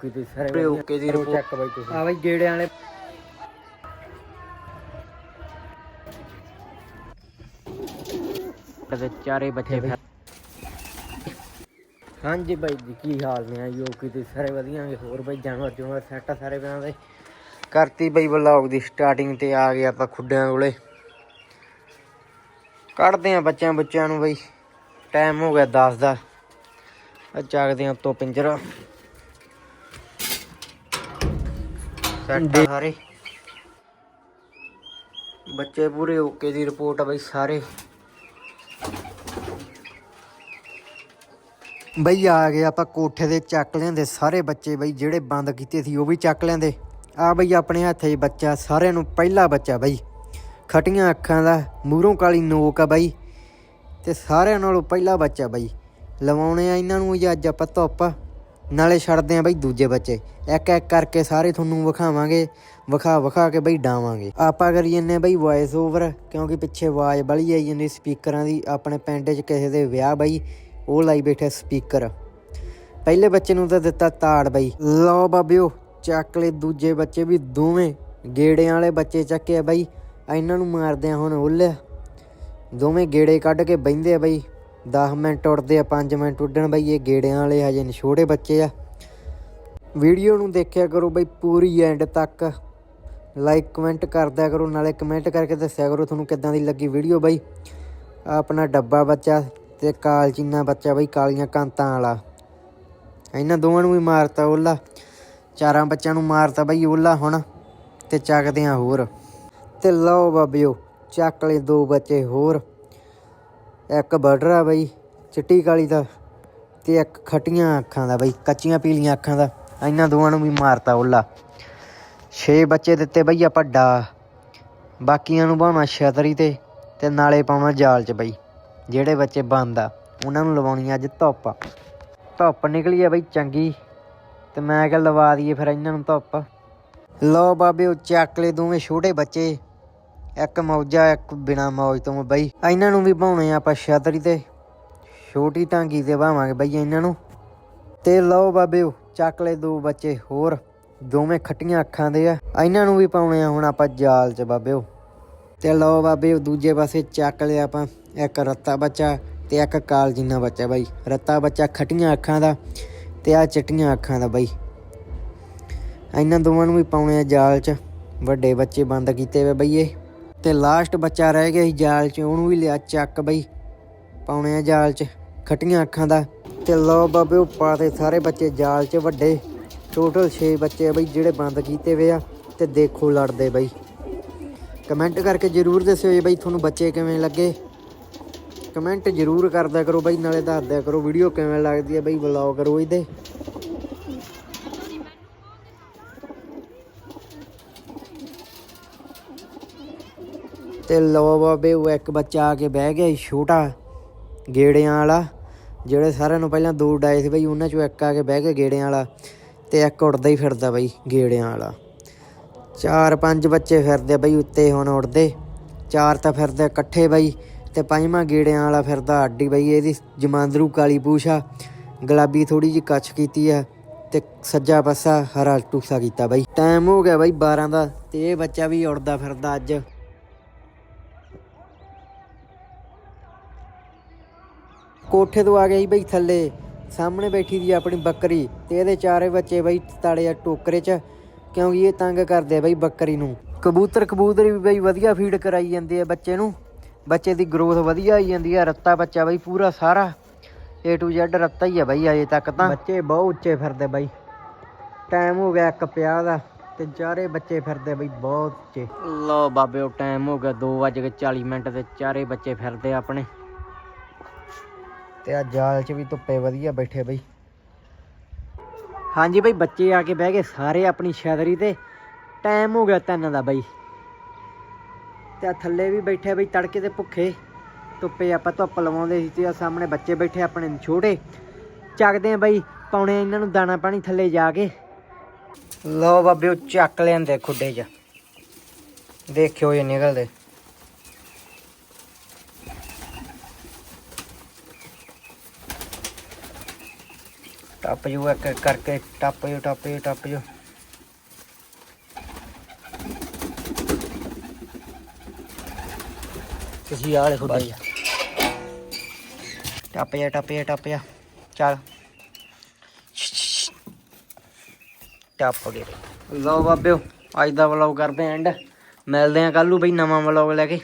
ਕਿਤੇ ਸਾਰੇ ਪੂਰੇ ਓਕੇ ਦੀ ਰਿਪੋਰਟ ਚੱਕ ਬਾਈ ਤੁਸੀਂ। ਆ ਬਾਈ ਗੇੜਿਆਂ ਵਾਲੇ ਦੇ ਚਾਰੇ ਬੱਚੇ ਫਿਰ ਹਾਂਜੀ ਬਾਈ ਜੀ ਕੀ ਹਾਲ ਨੇ ਆਇਓ ਕਿਤੇ ਸਾਰੇ ਵਧੀਆ ਨੇ। ਹੋਰ ਬਾਈ ਜਾਨਵਰ ਜੁਨਵਰ ਸੈੱਟ ਆ ਸਾਰੇ ਦੇ? ਕਰਤੀ ਬਾਈ ਵਲੌਗ ਦੀ ਸਟਾਰਟਿੰਗ ਤੇ ਆ ਗਏ ਆਪਾਂ ਖੁੱਡਿਆਂ ਕੋਲੇ। ਕੱਢਦੇ ਆ ਬੱਚਿਆਂ ਬੱਚਿਆਂ ਨੂੰ ਬਾਈ। ਟਾਈਮ ਹੋ ਗਿਆ 10 ਦਾ। ਆ ਚੱਕਦੇ ਆ ਉੱਤੋਂ ਪਿੰਜਰਾ। ਸੈੱਟ ਆ ਸਾਰੇ। ਬੱਚੇ ਪੂਰੇ ਓਕੇ ਦੀ ਰਿਪੋਰਟ ਆ ਬਾਈ ਸਾਰੇ। ਬਈ ਆ ਗਏ ਆਪਾਂ ਕੋਠੇ ਦੇ ਚੱਕ ਲਿਆਂਦੇ ਸਾਰੇ ਬੱਚੇ ਬਈ, ਜਿਹੜੇ ਬੰਦ ਕੀਤੇ ਸੀ ਉਹ ਵੀ ਚੱਕ ਲੈਂਦੇ ਆ ਬਈ ਆਪਣੇ ਹੱਥੇ ਬੱਚਾ, ਸਾਰਿਆਂ ਨੂੰ ਪਹਿਲਾ ਬੱਚਾ ਬਈ। ਖਟੀਆਂ ਅੱਖਾਂ ਦਾ, ਮੂਹਰੋਂ ਕਾਲੀ ਨੋਕ ਆ ਬਾਈ। ਤੇ ਸਾਰਿਆਂ ਨਾਲੋਂ ਪਹਿਲਾ ਬੱਚਾ ਬਾਈ। ਲਵਾਉਣੇ ਆ ਇਹਨਾਂ ਨੂੰ ਅੱਜ ਆਪਾਂ ਧੁੱਪ। ਨਾਲੇ ਛੱਡਦੇ ਆ ਬਈ ਦੂਜੇ ਬੱਚੇ। ਇੱਕ ਇੱਕ ਕਰਕੇ ਸਾਰੇ ਤੁਹਾਨੂੰ ਵਿਖਾਵਾਂਗੇ, ਵਿਖਾ ਵਿਖਾ ਕੇ ਬਈ ਡਾਵਾਂਗੇ। ਆਪਾਂ ਕਰੀ ਜੰਨੇ ਬਈ ਵੌਇਸ ਓਵਰ ਕਿਉਂਕਿ ਪਿੱਛੇ ਆਵਾਜ਼ ਬੜੀ ਆਈ ਜਾਂਦੀ ਸਪੀਕਰਾਂ ਦੀ। ਆਪਣੇ ਪਿੰਡ 'ਚ ਕਿਸੇ ਦੇ ਵਿਆਹ ਬਈ, ਉਹ ਲਾਈ ਬੈਠੇ ਸਪੀਕਰ ਪਹਿਲੇ ਬੱਚੇ ਨੂੰ ਤਾਂ ਦਿੱਤਾ ਤਾੜ ਬਈ। ਲਓ ਬਾਬਿਓ, ਚੱਕ ਲੈ ਦੂਜੇ ਬੱਚੇ ਵੀ ਦੋਵੇਂ। ਗੇੜਿਆਂ ਵਾਲੇ ਬੱਚੇ ਚੱਕੇ ਬਈ। ਇਹਨਾਂ ਨੂੰ ਮਾਰਦੇ ਆ ਹੁਣ ਉੱਲਿਆ ਦੋਵੇਂ ਗੇੜੇ ਕੱਢ ਕੇ ਬਹਿੰਦੇ ਆ ਬਈ। 10 ਮਿੰਟ ਉੱਡਦੇ ਆ 5 ਮਿੰਟ ਉੱਡਣ ਬਈ, ਇਹ ਗੇੜਿਆਂ ਵਾਲੇ ਹਜੇ ਨ- ਛੋਟੇ ਬੱਚੇ ਆ। ਵੀਡੀਓ ਨੂੰ ਦੇਖਿਆ ਕਰੋ ਬਈ, ਪੂਰੀ ਐਂਡ ਤੱਕ। ਲਾਈਕ ਕਮੈਂਟ ਕਰਦਿਆ ਕਰੋ, ਨਾਲੇ ਕਮੈਂਟ ਕਰਕੇ ਦੱਸਿਆ ਕਰੋ ਤੁਹਾਨੂੰ ਕਿੱਦਾਂ ਦੀ ਲੱਗੀ ਵੀਡੀਓ ਬਈ। ਆਪਣਾ ਡੱਬਾ ਬੱਚਾ ਤੇ ਕਾਲਚੀਨਾ ਬੱਚਾ ਬਈ, ਕਾਲੀਆਂ ਕਾਂਤਾਂ ਵਾਲਾ। ਇਹਨਾਂ ਦੋਵਾਂ ਨੂੰ ਵੀ ਮਾਰਤਾ ਉਹਲਾ ਚਾਰਾਂ ਬੱਚਿਆਂ ਨੂੰ ਮਾਰਤਾ ਬਈ ਉਹਲਾ ਹੁਣ, ਤੇ ਚੱਕਦੇ ਆ ਹੋਰ। ਤੇ ਲਓ ਬਾਬਿਓ, ਚੱਕ ਲਏ ਦੋ ਬੱਚੇ ਹੋਰ। ਇੱਕ ਬਟਰਾ ਬਈ, ਚਿੱਟੀ ਕਾਲੀ ਦਾ ਤੇ ਇੱਕ ਖਟੀਆਂ ਅੱਖਾਂ ਦਾ ਬਈ, ਕੱਚੀਆਂ ਪੀਲੀਆਂ ਅੱਖਾਂ ਦਾ। ਇਹਨਾਂ ਦੋਵਾਂ ਨੂੰ ਵੀ ਮਾਰਤਾ ਉਹਲਾ 6 ਬੱਚੇ ਦਿੱਤੇ ਬਈ ਆ ਡਾ। ਬਾਕੀਆਂ ਨੂੰ ਪਾਉਣਾ ਛਤਰੀ ਤੇ ਤੇ ਨਾਲੇ ਪਾਉਣਾ ਜਾਲ 'ਚ ਬਈ। ਜਿਹੜੇ ਬੱਚੇ ਬੰਦ ਆ, ਉਹਨਾਂ ਨੂੰ ਲਵਾਉਣੀ ਅੱਜ ਧੁੱਪ। ਧੁੱਪ ਨਿਕਲੀ ਆ ਬਈ ਚੰਗੀ। ਤੇ ਮੈਂ ਕਿਹਾ ਲਵਾ ਦਈਏ ਫਿਰ ਇਹਨਾਂ ਨੂੰ ਧੁੱਪ। ਲਓ ਬਾਬੇ ਉਹ ਚੱਕ ਲੈ ਦੋਵੇਂ ਛੋਟੇ ਬੱਚੇ। ਇੱਕ ਮੌਜਾ, ਇੱਕ ਬਿਨਾ ਮੌਜ ਤੋਂ। ਬਈ, ਇਹਨਾਂ ਨੂੰ ਵੀ ਪਾਉਣੇ ਆ ਆਪਾਂ ਛਤਰੀ ਤੇ। ਛੋਟੀ ਟਾਂਗੀ ਤੇ ਭਾਵਾਂਗੇ ਬਈ ਇਹਨਾਂ ਨੂੰ। ਤੇ ਲਓ ਬਾਬਿਓ ਚੱਕ ਲੈ ਦੋ ਬੱਚੇ ਹੋਰ। ਦੋਵੇਂ ਖੱਟੀਆਂ ਅੱਖਾਂ ਦੇ ਆ। ਇਹਨਾਂ ਨੂੰ ਵੀ ਪਾਉਣੇ ਆ ਹੁਣ ਆਪਾਂ ਜਾਲ 'ਚ ਬਾਬਿਓ ਤੇ ਲਓ ਬਾਬੇ, ਦੂਜੇ ਪਾਸੇ ਚੱਕ ਲਿਆ ਆਪਾਂ। ਇੱਕ ਰੱਤਾ ਬੱਚਾ ਤੇ ਇੱਕ ਕਾਲ ਜਿੰਨਾ ਬੱਚਾ ਬਾਈ। ਰੱਤਾ ਬੱਚਾ ਖੱਟੀਆਂ ਅੱਖਾਂ ਦਾ ਤੇ ਆ ਚਿੱਟੀਆਂ ਅੱਖਾਂ ਦਾ ਬਾਈ। ਇਹਨਾਂ ਦੋਵਾਂ ਨੂੰ ਵੀ ਪਾਉਣੇ ਆ ਜਾਲ 'ਚ। ਵੱਡੇ ਬੱਚੇ ਬੰਦ ਕੀਤੇ ਵੇ ਬਈਏ। ਤੇ ਲਾਸਟ ਬੱਚਾ ਰਹਿ ਗਿਆ ਸੀ ਜਾਲ 'ਚ, ਉਹਨੂੰ ਵੀ ਲਿਆ ਚੱਕ ਬਈ। ਪਾਉਣੇ ਆ ਜਾਲ 'ਚ, ਖਟੀਆਂ ਅੱਖਾਂ ਦਾ। ਤੇ ਲਓ ਬਾਬੇ, ਉਹ ਪਾਤੇ ਸਾਰੇ ਬੱਚੇ ਜਾਲ 'ਚ ਵੱਡੇ। ਟੋਟਲ 6 ਬੱਚੇ ਆ ਬਈ, ਜਿਹੜੇ ਬੰਦ ਕੀਤੇ ਵੇ ਆ, ਤੇ ਦੇਖੋ ਲੜਦੇ ਬਈ। ਕਮੈਂਟ ਕਰਕੇ ਜਰੂਰ ਦੱਸਿਓ ਜੀ ਬਈ, ਤੁਹਾਨੂੰ ਬੱਚੇ ਕਿਵੇਂ ਲੱਗੇ। ਕਮੈਂਟ ਜਰੂਰ ਕਰਦਿਆ ਕਰੋ ਬਈ, ਨਾਲੇ ਦੱਸਦਿਆ ਕਰੋ ਵੀਡੀਓ ਕਿਵੇਂ ਲੱਗਦੀ ਹੈ ਬਈ ਵਲੌਗ ਕਰੋ ਇਹਦੇ ਤੇ ਲੋ ਬਾਬੇ, ਉਹ ਇੱਕ ਬੱਚਾ ਆ ਕੇ ਬਹਿ ਗਿਆ ਛੋਟਾ, ਗੇੜਿਆਂ ਵਾਲਾ, ਜਿਹੜੇ ਸਾਰਿਆਂ ਨੂੰ ਪਹਿਲਾਂ ਦੋ ਡਾਏ ਸੀ ਬਈ, ਉਹਨਾਂ ਚੋਂ ਇੱਕ ਆ ਕੇ ਬਹਿ ਗਿਆ ਗੇੜਿਆਂ ਵਾਲਾ ਤੇ ਇੱਕ ਉੱਡਦਾ ਹੀ ਫਿਰਦਾ ਬਈ, ਗੇੜਿਆਂ ਵਾਲਾ। ਚਾਰ ਪੰਜ ਬੱਚੇ ਫਿਰਦੇ ਬਈ, ਉੱਤੇ ਹੁਣ ਉੱਡਦੇ। ਚਾਰ ਤਾਂ ਫਿਰਦੇ ਇਕੱਠੇ ਬਈ, ਤੇ ਪੰਜਵਾਂ ਗੇੜਿਆਂ ਵਾਲਾ ਫਿਰਦਾ ਅੱਡੀ ਬਈ, ਇਹਦੀ ਜਮਾਂਦਰੂ ਕਾਲੀ ਪੂਛਾ, ਗੁਲਾਬੀ ਥੋੜੀ ਜਿਹੀ ਕੱਚ ਕੀਤੀ ਆ ਤੇ ਸੱਜਾ ਪਾਸਾ ਹਰਾ ਟੂਸਾ ਕੀਤਾ ਬਈ। ਟਾਈਮ ਹੋ ਗਿਆ ਬਈ 12 ਦਾ, ਤੇ ਇਹ ਬੱਚਾ ਵੀ ਉੱਡਦਾ ਫਿਰਦਾ ਅੱਜ। ਕੋਠੇ ਤੋਂ ਆ ਗਈ ਬਈ ਥੱਲੇ। ਸਾਹਮਣੇ ਬੈਠੀ ਦੀ ਆਪਣੀ ਬੱਕਰੀ ਤੇ ਇਹਦੇ ਚਾਰੇ ਬੱਚੇ ਬਈ ਤਾੜੇ ਆ ਟੋਕਰੇ 'ਚ। ਕਿਉਂਕਿ ਇਹ ਤੰਗ ਕਰਦੇ ਆ ਬਈ ਬੱਕਰੀ ਨੂੰ। ਕਬੂਤਰ ਕਬੂਤਰ ਵੀ ਬਈ ਵਧੀਆ ਫੀਡ ਕਰਾਈ ਜਾਂਦੇ ਆ ਬੱਚੇ ਨੂੰ। ਬੱਚੇ ਦੀ ਗਰੋਥ ਵਧੀਆ ਆਈ ਜਾਂਦੀ ਆ ਰੱਤਾ ਬੱਚਾ ਬਈ ਪੂਰਾ ਸਾਰਾ। A to Z ਰੱਤਾ ਹੀ ਆ ਬਈ ਅਜੇ ਤੱਕ ਤਾਂ। ਬੱਚੇ ਬਹੁਤ ਉੱਚੇ ਫਿਰਦੇ ਬਈ। ਟਾਈਮ ਹੋ ਗਿਆ ਇੱਕ ਪਿਆ ਦਾ ਤੇ ਚਾਰੇ ਬੱਚੇ ਫਿਰਦੇ ਬਈ ਬਹੁਤ ਉੱਚੇ। ਲਓ ਬਾਬੇ ਉਹ ਟਾਈਮ ਹੋ ਗਿਆ 2:40 ਮਿੰਟ ਤੇ ਚਾਰੇ ਬੱਚੇ ਫਿਰਦੇ ਆਪਣੇ। ਤੇ ਆ ਜਾਲ 'ਚ ਵੀ ਧੁੱਪੇ ਵਧੀਆ ਬੈਠੇ ਬਈ। ਹਾਂਜੀ ਬਈ, ਬੱਚੇ ਆ ਕੇ ਬਹਿ ਗਏ ਸਾਰੇ ਆਪਣੀ ਛਤਰੀ ਤੇ। ਟਾਈਮ ਹੋ ਗਿਆ ਤਿੰਨ ਦਾ ਬਈ। ਤੇ ਆ ਥੱਲੇ ਵੀ ਬੈਠੇ ਬਈ ਤੜਕੇ ਦੇ ਭੁੱਖੇ। ਧੁੱਪੇ ਆਪਾਂ ਧੁੱਪ ਲਵਾਉਂਦੇ ਸੀ ਤੇ ਆ ਸਾਹਮਣੇ ਬੱਚੇ ਬੈਠੇ ਆਪਣੇ ਛੋਟੇ। ਚੱਕਦੇ ਆ ਬਈ, ਪਾਉਣੇ ਇਹਨਾਂ ਨੂੰ ਦਾਣਾ ਪਾਣੀ ਥੱਲੇ ਜਾ ਕੇ। ਲਓ ਬਾਬੇ, ਉਹ ਚੱਕ ਲੈਂਦੇ ਖੁੱਡੇ 'ਚ। ਦੇਖਿਓ ਇਹ ਨਿਕਲਦੇ। ਟੱਪ ਜੋ ਇੱਕ ਇੱਕ ਕਰਕੇ ਟੱਪ ਜੋ ਟੱਪ ਜੋ ਟੱਪ ਜੋ। ਤੁਸੀਂ ਆਲੇ ਖੁੱਡੇ ਜਾ ਟੱਪ ਜਾ ਟੱਪ ਜਾ ਟੱਪ ਜਾ। ਚੱਲ। ਟੱਪ ਗਏ ਲਓ ਬਾਬਿਓ ਅੱਜ ਦਾ ਵਲੌਗ ਕਰਦੇ ਐਂਡ ਮਿਲਦੇ ਆ ਕੱਲ ਨੂੰ ਬਈ ਨਵਾਂ ਵਲੌਗ ਲੈ ਕੇ।